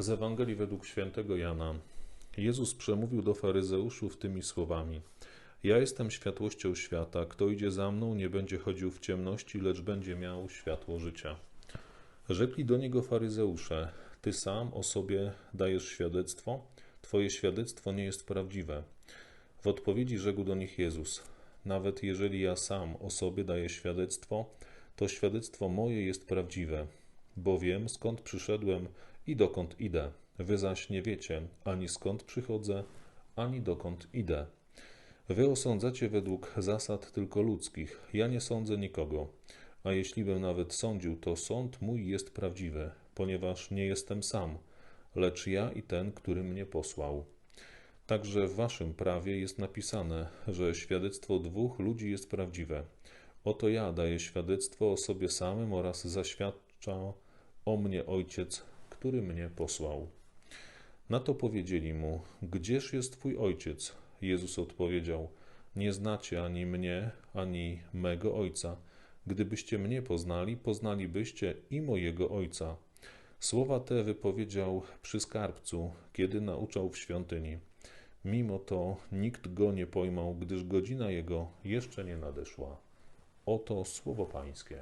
Z Ewangelii według świętego Jana. Jezus przemówił do faryzeuszów tymi słowami: Ja jestem światłością świata. Kto idzie za mną, nie będzie chodził w ciemności, lecz będzie miał światło życia. Rzekli do niego faryzeusze: Ty sam o sobie dajesz świadectwo, Twoje świadectwo nie jest prawdziwe. W odpowiedzi rzekł do nich Jezus: Nawet jeżeli ja sam o sobie daję świadectwo, to świadectwo moje jest prawdziwe, bo wiem skąd przyszedłem i dokąd idę. Wy zaś nie wiecie ani skąd przychodzę, ani dokąd idę. Wy osądzacie według zasad tylko ludzkich, ja nie sądzę nikogo. A jeśli bym nawet sądził, to sąd mój jest prawdziwy, ponieważ nie jestem sam, lecz ja i ten, który mnie posłał. Także w waszym prawie jest napisane, że świadectwo dwóch ludzi jest prawdziwe. Oto ja daję świadectwo o sobie samym oraz zaświadcza o mnie Ojciec, który mnie posłał. Na to powiedzieli mu: Gdzież jest twój ojciec? Jezus odpowiedział: Nie znacie ani mnie, ani mego ojca. Gdybyście mnie poznali, poznalibyście i mojego ojca. Słowa te wypowiedział przy skarbcu, kiedy nauczał w świątyni. Mimo to nikt go nie pojmał, gdyż godzina jego jeszcze nie nadeszła. Oto słowo Pańskie.